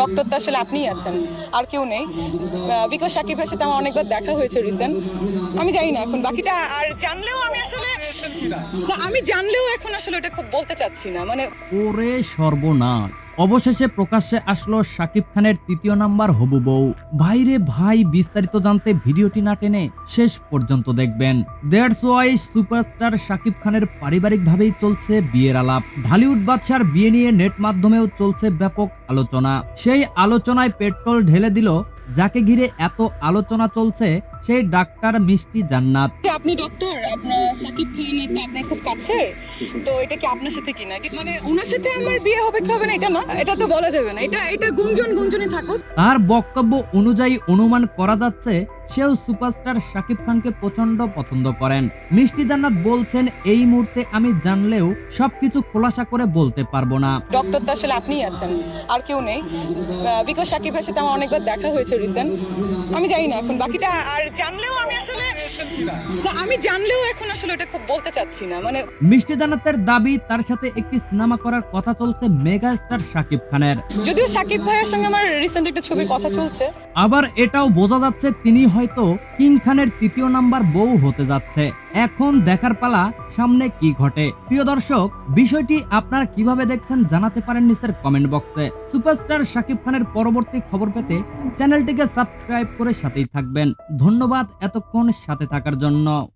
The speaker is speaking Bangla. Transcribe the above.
ডক্টর তো আসলে আপনিই আছেন, আর কেউ নেই। বিকজ সাকিব ভাইয়ের সাথে আমার অনেকবার দেখা হয়েছে রিসেন্ট আমি জানি না এখন বাকিটা, আর জানলেও আমি আসলে না, আমি জানলেও এখন আসলে ওটা খুব বলতে চাচ্ছি না মানে ওরে সর্বনাশ। অবশেষে প্রকাশ্যে আসলো শাকিব খানের তৃতীয় নাম্বার হবু বউ। ভাইরে ভাই, বিস্তারিত জানতে ভিডিওটি না টেনে শেষ পর্যন্ত দেখবেন। দ্যাটস ওয়াই সুপারস্টার শাকিব খানের পারিবারিকভাবেই চলছে বিয়ের আলাপ। ঢালিউড বাদশার বিয়ে নিয়ে নেট মাধ্যমেও চলছে ব্যাপক আলোচনা। সেই আলোচনায় পেট্রোল ঢেলে দিল যাকে ঘিরে এত আলোচনা চলছে সেই ডাক্তার মিষ্টি জান্নাত। আপনি ডক্টর আপনার সাকিব খান তো আপনি খুব কাছে তো এটা কি আপনার সাথে কিনা? মানে ওনার সাথে আমার বিয়ে হবে কি হবে না এটা না? এটা তো বলা যাবে না। এটা এটা গুঞ্জন গুঞ্জনই থাকুক। তার বক্তব্য অনুযায়ী অনুমান করা যাচ্ছে সেও সুপারস্টার শাকিব খানকে প্রচণ্ড পছন্দ করেন। মিষ্টি জান্নাত বলছেন এই মুহূর্তে আমি জানলেও সবকিছু খোলাসা করে বলতে পারব না। ডক্টর তো আসলে আপনিই আছেন আর কেউ নেই। বিকজ সাকিব ভাইয়ের সাথে আমার অনেকবার দেখা হয়েছে রিসেন্ট আমি জানি না এখন বাকিটা আর জানলেও আমি আসলে না আমি জানলেও এখন আসলে ওটা খুব বলতে চাচ্ছি না মানে মিষ্টি জান্নাতের দাবি তার সাথে একটি সিনেমা করার কথা চলছে মেগা স্টার শাকিব খানের। যদিও সাকিব ভাইয়ের সঙ্গে আমার রিসেন্ট একটা ছবির কথা চলছে। আবার এটাও বোঝা যাচ্ছে তিনি হয়তো কিং খানের তৃতীয় নাম্বার বউ হতে যাচ্ছে। এখন দেখার পালা সামনে কি ঘটে? প্রিয় দর্শক, বিষয়টি আপনারা কীভাবে দেখছেন জানাতে পারেন নিচের কমেন্ট বক্সে। সুপারস্টার শাকিব খানের পরবর্তী খবর পেতে চ্যানেলটিকে সাবস্ক্রাইব করে সাথেই থাকবেন। ধন্যবাদ এতক্ষণ সাথে থাকার জন্য।